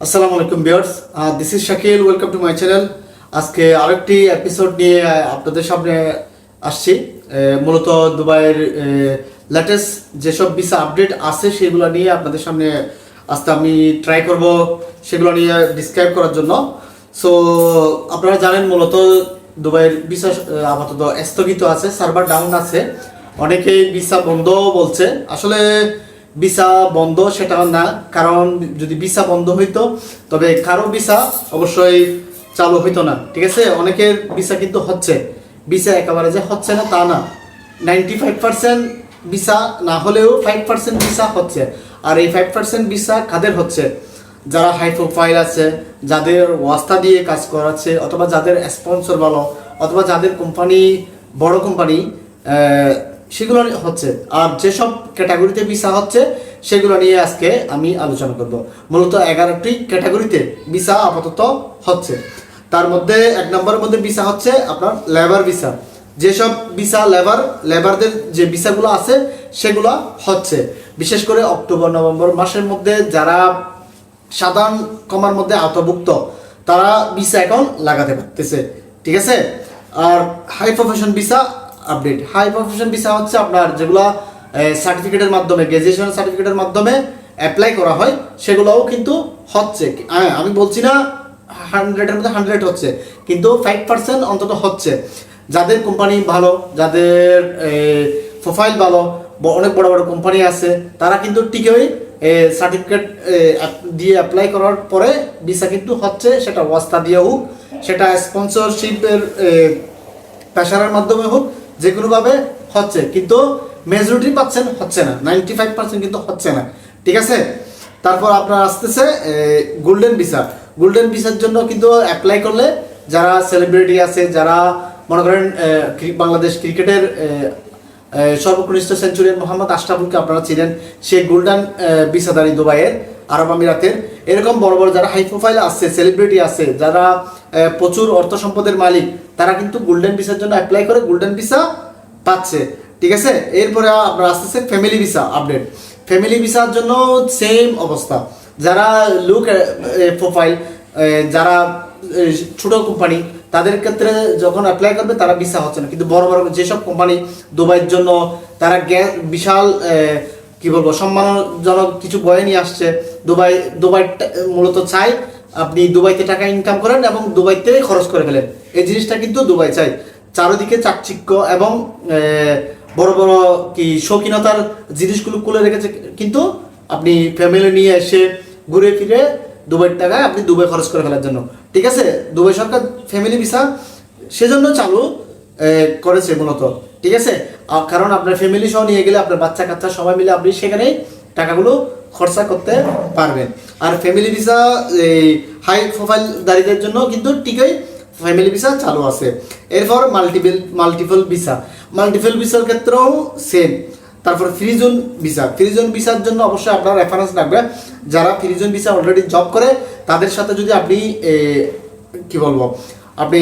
আসসালামু আলাইকুম viewers. This is Shakil welcome to my channel আজকে আরেকটি এপিসোড নিয়ে আপনাদের সামনে আসছি। মূলত দুবাইয়ের লেটেস্ট যেসব ভিসা আপডেট আছে, সেগুলো নিয়ে আপনাদের সামনে আজকে আমি ট্রাই করব সেগুলো নিয়ে ডিসক্রাইব করার জন্য। সো আপনারা জানেন মূলত দুবাইয়ের ভিসা আপাতত স্থগিত আছে সার্ভার ডাউন আছে। অনেকেই ভিসা বন্ধ বলছে। আসলে ভিসা বন্ধ সেটা না, কারণ যদি ভিসা বন্ধ হইতো, তবে কারও ভিসা অবশ্যই চালু হইতো না, ঠিক আছে? অনেকের ভিসা কিন্তু হচ্ছে। ভিসা একেবারে যে হচ্ছে না, তা না। নাইনটি ফাইভ পার্সেন্ট ভিসা না হলেও ফাইভ পার্সেন্ট ভিসা হচ্ছে। আর এই ফাইভ পার্সেন্ট ভিসা কাদের হচ্ছে? যারা হাই প্রোফাইল আছে, যাদের ওয়াস্তা দিয়ে কাজ করাচ্ছে, অথবা যাদের স্পন্সর বলো অথবা যাদের কোম্পানি বড় কোম্পানি সেগুলো হচ্ছে, আর যেসব ক্যাটাগরিতে ভিসা হচ্ছে, সেগুলো নিয়ে আজকে আমি আলোচনা করব। মূলত এগারোটি ক্যাটাগরিতে ভিসা আপাতত হচ্ছে। তার মধ্যে এক নম্বরের মধ্যে ভিসা হচ্ছে আপনার লেবার ভিসা। যেসব ভিসা লেবার, লেবারদের যে ভিসাগুলো আছে, সেগুলো হচ্ছে। বিশেষ করে অক্টোবর, নভেম্বর মাসের মধ্যে যারা সাধারণ কমার মধ্যে আওতাভুক্ত, তারা ভিসা এখন লাগাতে পারতেছে। ঠিক আছে? আর high profession visa update high profession visa হচ্ছে আপনার যেগুলো সার্টিফিকেটের মাধ্যমে গ্র্যাজুয়েশন সার্টিফিকেটের মাধ্যমে অ্যাপ্লাই করা হয়, সেগুলোও কিন্তু হচ্ছে। হ্যাঁ আমি বলছি না হান্ড্রেডের মধ্যে হান্ড্রেড হচ্ছে, কিন্তু ফাইভ পার্সেন্ট অন্তত হচ্ছে। যাদের কোম্পানি ভালো, যাদের প্রোফাইল ভালো অনেক বড় বড় কোম্পানি আছে, তারা কিন্তু টিকেই সার্টিফিকেট দিয়ে অ্যাপ্লাই করার পরে ভিসা কিন্তু হচ্ছে, সেটা ওয়াস্তা দিয়ে হোক, সেটা স্পন্সরশিপের প্রেশারের মাধ্যমে হোক যে কোনোভাবে হচ্ছে, কিন্তু মেজরিটি পাচ্ছেন, হচ্ছে না। নাইনটি ফাইভ পার্সেন্ট কিন্তু হচ্ছে না। ঠিক আছে? তারপর আপনার আসতেছে গোল্ডেন ভিসা গোল্ডেন ভিসার জন্য কিন্তু অ্যাপ্লাই করলে যারা সেলিব্রিটি আছে, যারা মনে করেন বাংলাদেশ ক্রিকেটের সর্বকনিষ্ঠ সেঞ্চুরিয়ান মোহাম্মদ আশরাফুলকে আপনারা চিনেন। সে গোল্ডেন ভিসাদারি দুবাইয়ের আরব আমিরাতের। এরকম বড় বড় যারা হাই প্রোফাইল আছে সেলিব্রিটি আছে, যারা প্রচুর অর্থ সম্পদের মালিক। তারা কিন্তু গোল্ডেন ভিসার জন্য অ্যাপ্লাই করে গোল্ডেন ভিসা পাচ্ছে। ঠিক আছে? এরপরে আপনার আসতেছে ফ্যামিলি ভিসা আপডেট ফ্যামিলি ভিসার জন্য সেম অবস্থা। যারা লুক প্রোফাইল যারা ছোট কোম্পানি তাদের ক্ষেত্রে যখন অ্যাপ্লাই করবে, তারা ভিসা হচ্ছে না। কিন্তু বড় বড় যেসব কোম্পানি দুবাইয়ের জন্য, তারা বিশাল কি বলব, সম্মানজনক কিছু বয়ে নিয়ে আসছে। দুবাই দুবাই মূলত চাই আপনি দুবাইতে টাকা ইনকাম করেন এবং দুবাইতে খরচ করে ফেলেন। এই জিনিসটা কিন্তু দুবাই চাই। চারিদিকে চাকচিক্য এবং বড় বড় কি শৌখিনতার জিনিসগুলো খুলে রেখেছে। কিন্তু আপনি ফ্যামিলি নিয়ে এসে ঘুরে ফিরে দুবাইয়ের টাকায় আপনি দুবাই খরচ করে ফেলার জন্য। ঠিক আছে? দুবাই সরকার ফ্যামিলি ভিসা সেজন্য চালু করেছে মূলত। ঠিক আছে? কারণ আপনার ফ্যামিলি সহ নিয়ে গেলে আপনার বাচ্চা কাচ্চা সবাই মিলে আপনি সেখানেই টাকাগুলো খরচা করতে পারবেন আর ফ্যামিলি ভিসা এই হাই প্রোফাইল দারিদের জন্য কিন্তু ঠিকই ফ্যামিলি ভিসা চালু আছে। এরপর মাল্টিপল মাল্টিপল ভিসা মাল্টিপল ভিসার ক্ষেত্রেও সেম তারপর ফ্রিজোন ভিসা ফ্রিজোন ভিসার জন্য অবশ্যই আপনার রেফারেন্স লাগবে। যারা ফ্রিজোন ভিসা অলরেডি জব করে, তাদের সাথে যদি আপনি কি বলব, আপনি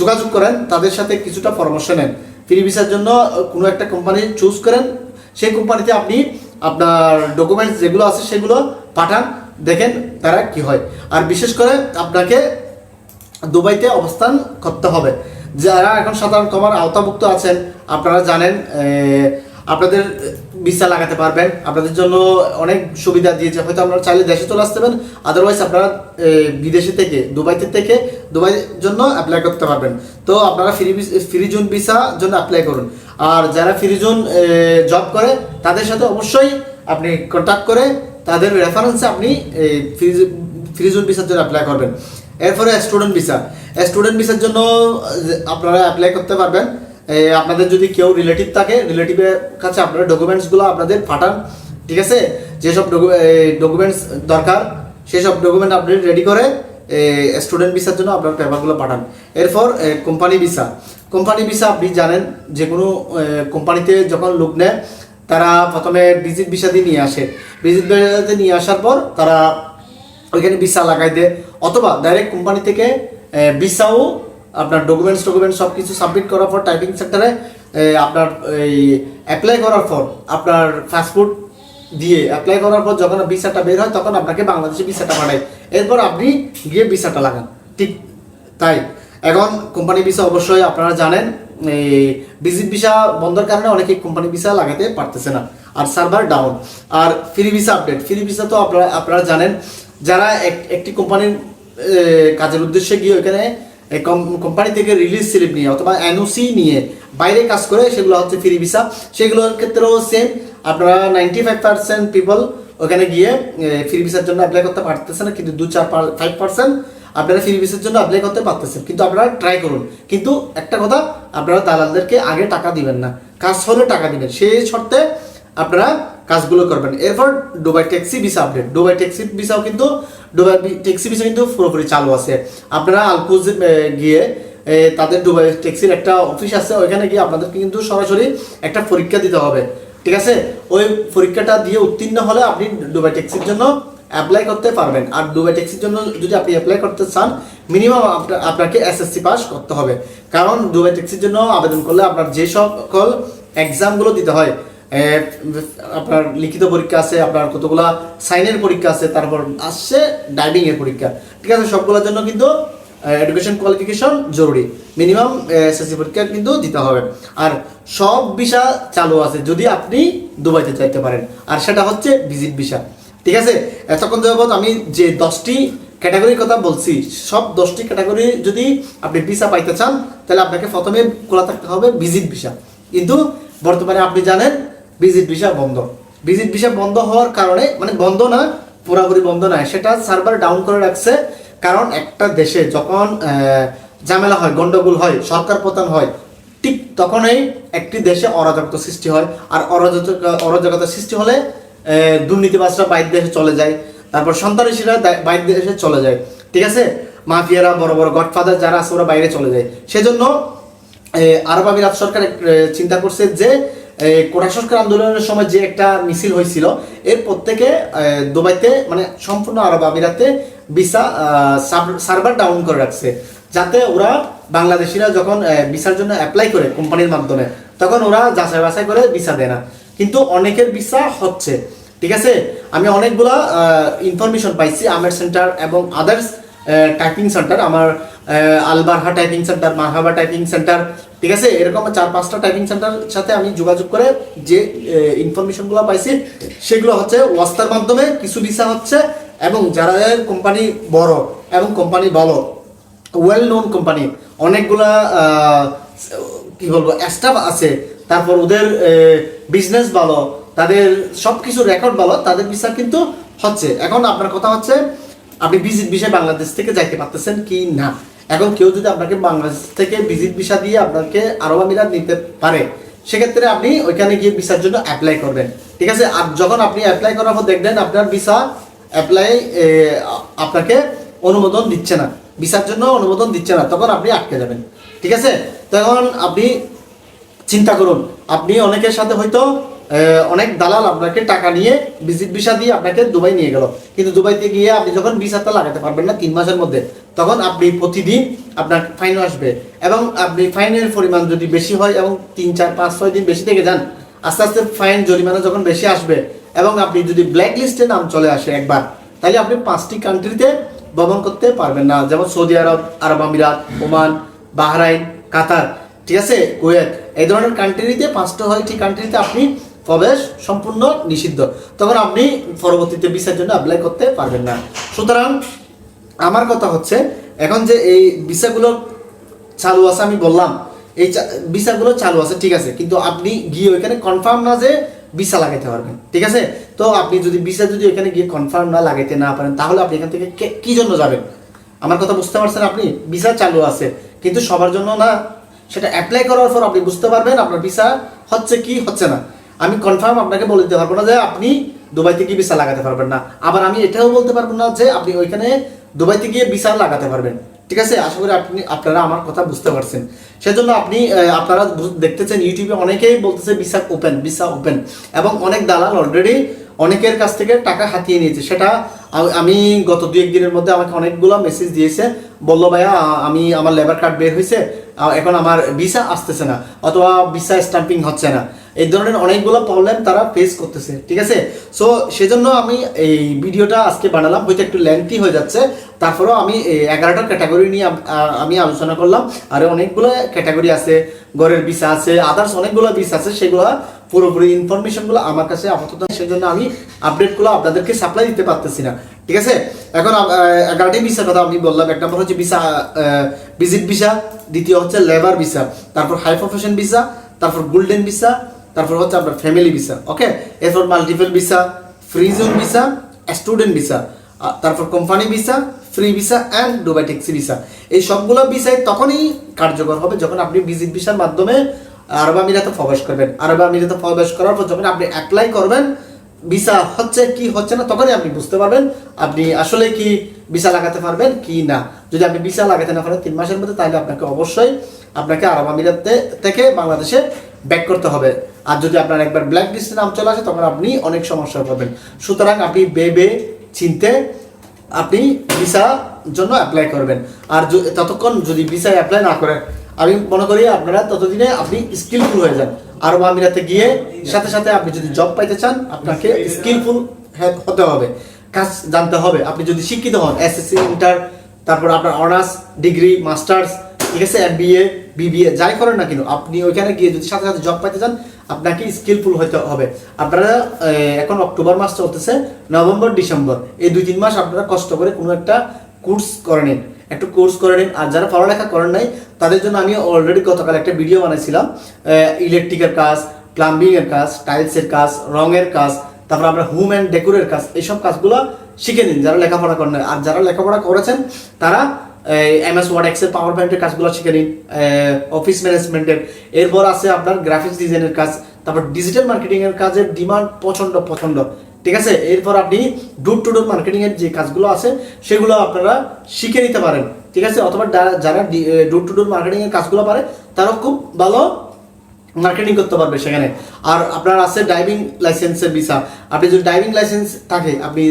যোগাযোগ করেন, তাদের সাথে কিছুটা পরামর্শ নেন। ফ্রি ভিসার জন্য কোনো একটা কোম্পানি চুজ করেন। সেই কোম্পানিতে আপনি আপনার ডকুমেন্টস যেগুলো আছে সেগুলো পাঠান, দেখেন তারা কি হয়। আর বিশেষ করে আপনাকে দুবাইতে অবস্থান করতে হবে। যারা এখন সাধারণ কমার আওতাভুক্ত আছেন, আপনারা জানেন আপনাদের ভিসা লাগাতে পারবেন। আপনাদের জন্য অনেক সুবিধা দিয়েছে। হয়তো আপনারা চাইলে দেশে চলে আসতে পারেন। আদারওয়াইজ আপনারা বিদেশে থেকে, দুবাইতে থেকে দুবাই জন্য অ্যাপ্লাই করতে পারবেন। তো আপনারা ফ্রি ফ্রি জোন ভিসা জন্য অ্যাপ্লাই করুন। আর যারা ফ্রি জোন জব করে, তাদের সাথে অবশ্যই আপনি কন্ট্যাক্ট করে, তাদের রেফারেন্সে আপনি এই ফ্রি জোন ভিসার জন্য অ্যাপ্লাই করবেন। এরপরে স্টুডেন্ট ভিসা স্টুডেন্ট ভিসার জন্য আপনারা অ্যাপ্লাই করতে পারবেন। আপনাদের যদি কেউ রিলেটিভ থাকে রিলেটিভের কাছে আপনারা ডকুমেন্টসগুলো আপনাদের পাঠান, ঠিক আছে? যেসব ডকুমেন্টস দরকার, সেসব ডকুমেন্ট আপনি রেডি করে স্টুডেন্ট ভিসার জন্য আপনার পেপারগুলো পাঠান। এরপর কোম্পানি ভিসা কোম্পানি ভিসা আপনি জানেন যে কোনো কোম্পানিতে যখন লোক নেয়, তারা প্রথমে ভিজিট ভিসা দিয়ে নিয়ে আসে। ভিজিট ভিসাতে নিয়ে আসার পর, তারা ওইখানে ভিসা লাগাই দেয়। অথবা ডাইরেক্ট কোম্পানি থেকে ভিসাও আপনার ডকুমেন্টস ডকুমেন্টস সব কিছু সাবমিট করার পর টাইপিং সেক্টরে আপনার এই অ্যাপ্লাই করার পর আপনার পাসপোর্ট দিয়ে অ্যাপ্লাই করার পর যখন ভিসাটা বের হয় তখন আপনাকে বাংলাদেশে ভিসাটা পাঠায়। এরপর আপনি গিয়ে ভিসাটা লাগান। ঠিক তাই। এখন কোম্পানি ভিসা অবশ্যই আপনারা জানেন এই ভিজিট ভিসা বন্ধের কারণে অনেকে কোম্পানি ভিসা লাগাতে পারতেছে না। আর সার্ভার ডাউন আর free visa update free visa তো আপনারা আপনারা জানেন, যারা এক- একটি কোম্পানির কাজের উদ্দেশ্যে গিয়ে ওখানে কোম্পানি থেকে রিলিজ স্লিপ নিয়ে অথবা এনওসি নিয়ে বাইরে কাজ করে সেগুলো হচ্ছে ফ্রি ভিসা সেগুলোর ক্ষেত্রেও সেম আপনারা নাইনটি ফাইভ পার্সেন্ট পিপল ওখানে গিয়ে ফ্রি ভিসার জন্য অ্যাপ্লাই করতে পারতেছে না, কিন্তু দু, চার ফাইভ পার্সেন্ট আপনারা ফ্রি ভিসার জন্য অ্যাপ্লাই করতে পারতেছেন। কিন্তু আপনারা ট্রাই করুন। কিন্তু একটা কথা, আপনারা দালালদেরকে আগে টাকা দিবেন না। কাজ হলে টাকা দিবেন। সেই শর্তে আপনারা কাজগুলো করবেন। এরপর Dubai taxi visa update Dubai taxi ভিসাও কিন্তু, দুবাই ট্যাক্সি ভিসা কিন্তু পুরোপুরি চালু আছে। আপনারা আলকুজ গিয়ে তাদের ডুবাই ট্যাক্সির একটা অফিস আছে। ওইখানে গিয়ে আপনাদেরকে কিন্তু সরাসরি একটা পরীক্ষা দিতে হবে। ঠিক আছে? ওই পরীক্ষাটা দিয়ে উত্তীর্ণ হলে আপনি দুবাই ট্যাক্সির জন্য অ্যাপ্লাই করতে পারবেন। আর দুবাই ট্যাক্সির জন্য যদি আপনি অ্যাপ্লাই করতে চান মিনিমাম আপনাকে এসএসসি পাস করতে হবে। কারণ দুবাই ট্যাক্সির জন্য আবেদন করলে আপনার যে সকল এক্সামগুলো দিতে হয় আপনার লিখিত পরীক্ষা আছে, আপনার কতগুলা সাইনের পরীক্ষা আছে, তারপর আসছে ড্রাইভিং এর পরীক্ষা। ঠিক আছে, সবগুলোর জন্য কিন্তু এডুকেশন কোয়ালিফিকেশন জরুরি। মিনিমাম এসএসসি পরীক্ষা কিন্তু দিতে হবে। আর সব ভিসা চালু আছে, যদি আপনি দুবাইতে যাইতে পারেন। আর সেটা হচ্ছে ভিজিট ভিসা ঠিক আছে? এতক্ষণ যাবত আমি যে দশটি ক্যাটাগরির কথা বলছি, সব দশটি ক্যাটাগরি যদি আপনি ভিসা পাইতে চান, তাহলে আপনাকে প্রথমে খোলা থাকতে হবে ভিজিট ভিসা কিন্তু বর্তমানে আপনি জানেন ভিজিট ভিসা বন্ধ। ভিজিট ভিসা বন্ধ হওয়ার কারণে মানে বন্ধ না পুরোপুরি বন্ধ নয় সেটা সার্ভার ডাউন করে রাখছে কারণ একটা দেশে যখন ঝামেলা হয় গন্ডগোল হয় সরকার পতন হয় ঠিক তখনই একটি দেশে অরাজকতা সৃষ্টি হয়। আর অরাজকতা অরাজকতা সৃষ্টি হলে আহ, দুর্নীতিবাজরা বাইর দেশে চলে যায় তারপর সন্ত্রাসীরা বাইর দেশে চলে যায়। ঠিক আছে? মাফিয়ারা বড় বড় গডফাদার যারা আছে ওরা বাইরে চলে যায়। সেজন্য আরব আমিরাত সরকার চিন্তা করছে যে আন্দোলনের সময় যে একটা মিছিল হয়েছিল এর প্রত্যেকে এ, দুবাইতে মানে সম্পূর্ণ আরব আমিরাতে ভিসা সার্ভার ডাউন করে রাখছে। যাতে ওরা বাংলাদেশিরা যখন ভিসার জন্য অ্যাপ্লাই করে কোম্পানির মাধ্যমে তখন ওরা যাচাই বাছাই করে ভিসা দেয় না। কিন্তু অনেকের ভিসা হচ্ছে। ঠিক আছে? আমি অনেকগুলা ইনফরমেশন পাইছি আমের সেন্টার এবং আদার্স টাইপিং সেন্টার আমার আলবারহা টাইপিং সেন্টার মারহাবা টাইপিং সেন্টার ঠিক আছে? এরকম চার, পাঁচটা টাইপিং সেন্টার সাথে আমি যোগাযোগ করে যে ইনফরমেশনগুলো পাইছি, সেগুলো হচ্ছে ওয়াস্তার মাধ্যমে, কিছু ভিসা হচ্ছে, এবং যারা কোম্পানি বড় এবং কোম্পানি ভালো ওয়েল নোন কোম্পানি অনেকগুলা কি বলব স্টাফ আছে, তারপর ওদের বিজনেস ভালো, তাদের সব কিছু রেকর্ড ভালো, তাদের ভিসা কিন্তু হচ্ছে। এখন আপনার কথা হচ্ছে, আপনি ভিজিট বিষয় বাংলাদেশ থেকে যাইতে পারতেছেন কি না? এখন কেউ যদি আপনাকে বাংলাদেশ থেকে ভিজিট ভিসা দিয়ে আপনাকে আরব আমিরাত নিতে পারে, সেক্ষেত্রে আপনি ওইখানে গিয়ে ভিসার জন্য অ্যাপ্লাই করবেন। ঠিক আছে? আর যখন আপনি অ্যাপ্লাই করার পর দেখবেন আপনার ভিসা অ্যাপ্লাই আপনাকে অনুমোদন দিচ্ছে না। ভিসার জন্য অনুমোদন দিচ্ছে না। তখন আপনি আটকে যাবেন। ঠিক আছে? তখন আপনি চিন্তা করুন। আপনি অনেকের সাথে হয়তো অনেক দালাল আপনাকে টাকা নিয়ে ভিজিট ভিসা দিয়ে আপনাকে দুবাই নিয়ে গেল। কিন্তু দুবাইতে গিয়ে আপনি যখন ভিসাটা লাগাতে পারবেন না, তিন মাসের মধ্যে, তখন আপনি প্রতিদিন আপনার ফাইন আসবে এবং আপনি ফাইনের পরিমাণ যদি বেশি হয় এবং তিন, চার, পাঁচ, ছয় দিন বেশি থেকে যান, আস্তে আস্তে ফাইন জরিমানা যখন বেশি আসবে এবং আপনি যদি ব্ল্যাক লিস্টে নাম চলে আসে একবার, তাহলে আপনি পাঁচটি কান্ট্রিতে ভ্রমণ করতে পারবেন না। যেমন সৌদি আরব আরব আমিরাত, ওমান, বাহরাইন, কাতার, ঠিক আছে? কুয়েত, এই ধরনের কান্ট্রিতে পাঁচটা ছয়টি কান্ট্রিতে আপনি প্রবেশ সম্পূর্ণ নিষিদ্ধ। তখন আপনি পরবর্তীতে ভিসার জন্য অ্যাপ্লাই করতে পারবেন না। সুতরাং আমার কথা হচ্ছে, এখন যে এই ভিসাগুলো চালু আছে, আমি বললাম, এই ভিসাগুলো চালু আছে, ঠিক আছে, কিন্তু আপনি গিয়ে ওইখানে কনফার্ম না যে ভিসা লাগাইতে পারবেন, ঠিক আছে? তো আপনি যদি ভিসা যদি ওইখানে গিয়ে কনফার্ম না লাগাইতে না পারেন, তাহলে আপনি এখান থেকে কে- কি জন্য যাবেন? আমার কথা বুঝতে পারছেন আপনি? ভিসা চালু আছে, কিন্তু সবার জন্য না। সেটা অ্যাপ্লাই করার পর আপনি বুঝতে পারবেন আপনার ভিসা হচ্ছে কি, হচ্ছে না। আমি কনফার্ম আপনাকে বলে দিতে পারব না যে আপনি দুবাইতে গিয়ে ভিসা লাগাতে পারবেন না। আবার আমি এটাও বলতে পারব না যে আপনি ওইখানে দুবাইতে গিয়ে ভিসা লাগাতে পারবেন। ঠিক আছে? আশা করি আপনি, আপনারা আমার কথা বুঝতে পারছেন। সেজন্য আপনি আপনারা দেখতেছেন, ইউটিউবে অনেকেই বলতেছে ভিসা ওপেন ভিসা ওপেন এবং অনেক দালাল অলরেডি অনেকের কাছ থেকে টাকা হাতিয়ে নিয়েছে। সেটা আমি গত দু একদিনের মধ্যে আমাকে অনেকগুলো মেসেজ দিয়েছে। বলল, ভাইয়া, আমি আমার লেবার কার্ড বের হয়েছে। এখন আমার ভিসা আসতেছে না। অথবা ভিসা স্ট্যাম্পিং হচ্ছে না। এই ধরনের অনেকগুলো প্রবলেম তারা ফেস করতেছে, ঠিক আছে? সো সেজন্য আমি এই ভিডিওটা আজকে বানালাম, হয়তো একটু লেন্থি হয়ে যাচ্ছে। তারপরেও আমি এগারোটা ক্যাটাগরি নিয়ে আমি আলোচনা করলাম। আর অনেকগুলো ক্যাটাগরি আছে ঘরের ভিসা আছে আদার্স অনেকগুলো ভিসা আছে, সেগুলো পুরোপুরি ইনফরমেশনগুলো আমার কাছে আপাতত সেই জন্য আমি আপডেটগুলো আপনাদেরকে সাপ্লাই দিতে পারতেছি না, ঠিক আছে? এখন এগারোটি ভিসার কথা আমি বললাম। এক নম্বর হচ্ছে ভিসা ভিজিট ভিসা দ্বিতীয় হচ্ছে লেবার ভিসা তারপর হাই প্রফেশন ভিসা তারপর গোল্ডেন ভিসা তারপর হচ্ছে আপনার ফ্যামিলি ভিসা ওকে এরপর multiple visa free zone visa student visa তারপর company visa free visa and Dubai taxi visa এই সবগুলো ভিসাই তখনই কার্যকর হবে যখন আপনি ভিজিট ভিসার মাধ্যমে আরব আমিরাতে প্রবেশ করবেন। আরব আমিরাতে প্রবেশ করার পর যখন আপনি অ্যাপ্লাই করবেন ভিসা হচ্ছে কি হচ্ছে না তখনই আপনি বুঝতে পারবেন আপনি আসলে কি ভিসা লাগাতে পারবেন কি না। যদি আপনি ভিসা লাগাতে না পারেন তিন মাসের মধ্যে তাহলে আপনাকে অবশ্যই আপনাকে আরব আমিরাতে থেকে বাংলাদেশে ব্যাক করতে হবে। আর যদি আপনার একবার ব্ল্যাক লিস্টে নাম চলে আসে, তখন আপনি অনেক সমস্যা পাবেন। সুতরাং আপনি বেবে চিনতে আপনি ভিসা জন্য অ্যাপ্লাই করবেন। আর ততক্ষণ যদি ভিসা অ্যাপ্লাই না করেন, আমি মনে করি আপনারা ততদিনে আপনি স্কিলফুল হয়ে যান। আরব আমিরাতে গিয়ে সাথে সাথে আপনি যদি জব পাইতে চান, আপনাকে স্কিলফুল হতে হবে। কাজ জানতে হবে। আপনি যদি শিক্ষিত হন এসএসসি ইন্টার তারপর আপনার অনার্স ডিগ্রি মাস্টার্স ঠিক আছে এম বিবিএ যাই করেন না কেন, আপনি ওইখানে গিয়ে যদি সাথে সাথে জব পাইতে চান আপনাকে স্কিলফুল হতে হবে। আপনারা এখন অক্টোবর মাস চলতেছে, নভেম্বর, ডিসেম্বর। এই দুই তিন মাস আপনারা কষ্ট করে কোনো একটা কোর্স করে নিন। একটু কোর্স করে নিন, আর যারা পড়ালেখা করেন নাই, তাদের জন্য আমি অলরেডি গতকাল একটা ভিডিও বানাইছিলাম ইলেকট্রিকের কাজ প্লাম্বিংয়ের কাজ টাইলসের কাজ রঙের কাজ, তারপর আমরা হোম অ্যান্ড ডেকোরের কাজ, এইসব কাজগুলো শিখে নিন, যারা লেখাপড়া করেন। আর যারা লেখাপড়া করেছেন, তারা এমএস ওয়ার্ড এক্সেল পাওয়ার পয়েন্টের কাজগুলো শিখে নিন অফিস ম্যানেজমেন্টের এরপর আছে আপনার গ্রাফিক্স ডিজাইনের কাজ, তারপর ডিজিটাল মার্কেটিংয়ের কাজের ডিমান্ড প্রচণ্ড প্রচণ্ড ঠিক আছে? এরপর আপনি ডোর টু ডোর মার্কেটিংয়ের যে কাজগুলো আছে, সেগুলো আপনারা শিখে নিতে পারেন। ঠিক আছে? অথবা যারা ডোর টু ডোর মার্কেটিংয়ের কাজগুলো পারে, তারাও খুব ভালো মার্কেটিং করতে পারবে সেখানে। আর আপনার আছে ড্রাইভিং লাইসেন্সের ভিসা আপনি যদি ড্রাইভিং লাইসেন্স থাকে, আপনি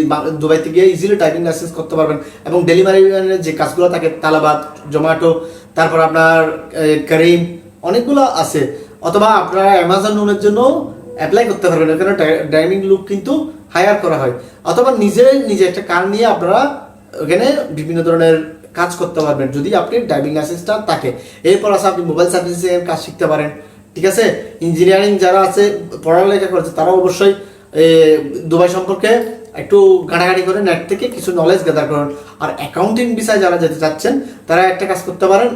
দুবাইতে গিয়ে ইজিলি ড্রাইভিং লাইসেন্স করতে পারবেন। এবং ডেলিভারি যে কাজগুলো থাকে, তালাবাদ, জোম্যাটো, তারপর আপনার করিম অনেকগুলো আছে। অথবা আপনারা অ্যামাজন লোনের জন্য অ্যাপ্লাই করতে পারবেন। এখানে ড্রাইভিং লুক কিন্তু হায়ার করা হয়। অথবা নিজে নিজে একটা কার নিয়ে আপনারা ওখানে বিভিন্ন ধরনের কাজ করতে পারবেন, যদি আপনি ড্রাইভিং লাইসেন্সটা থাকে। এরপর আছে আপনি মোবাইল সার্ভিসিংয়ের কাজ শিখতে পারেন। ঠিক আছে? ইঞ্জিনিয়ারিং যারা আছে, পড়ালেখা করেছে তারা অবশ্যই দুবাই সম্পর্কে একটু ঘাটাঘাটি করে নেট থেকে কিছু নলেজ গেদার করুন। আর অ্যাকাউন্টিং বিষয়ে যারা যেতে চাচ্ছেন, তারা একটা কাজ করতে পারেন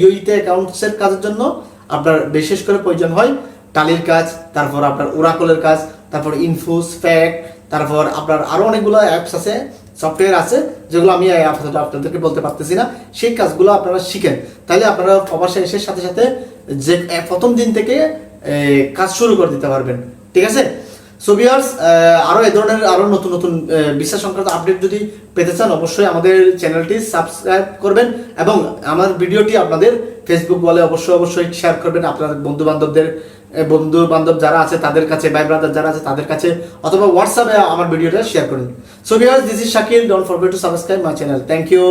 ইউইতে অ্যাকাউন্টসের কাজের জন্য আপনার বিশেষ করে প্রয়োজন হয় টালির কাজ, তারপর আপনার ওরাকলের কাজ, তারপর ইনফোস ফ্যাক তারপর আপনার আরও অনেকগুলো অ্যাপস আছে সফটওয়্যার আছে, যেগুলো আমি আপাতত আপনাদেরকে বলতে পারতেছি না। সেই কাজগুলো আপনারা শিখেন। তাহলে আপনারা প্রবাসে এসে সাথে সাথে যে প্রথম দিন থেকে কাজ শুরু করে দিতে পারবেন। ঠিক আছে? সো ভিউয়ার্স আরও এই ধরনের আরও নতুন নতুন বিশ্বাস সংক্রান্ত আপডেট যদি পেতে চান, অবশ্যই আমাদের চ্যানেলটি সাবস্ক্রাইব করবেন এবং আমার ভিডিওটি আপনাদের ফেসবুক বলে অবশ্যই অবশ্যই শেয়ার করবেন। আপনাদের বন্ধু বান্ধবদের বন্ধু বান্ধব যারা আছে, তাদের কাছে, ভাই ব্রাদার যারা আছে, তাদের কাছে, অথবা হোয়াটসঅ্যাপে আমার ভিডিওটা শেয়ার করুন। So viewers this is Shakil don't forget to subscribe my channel thank you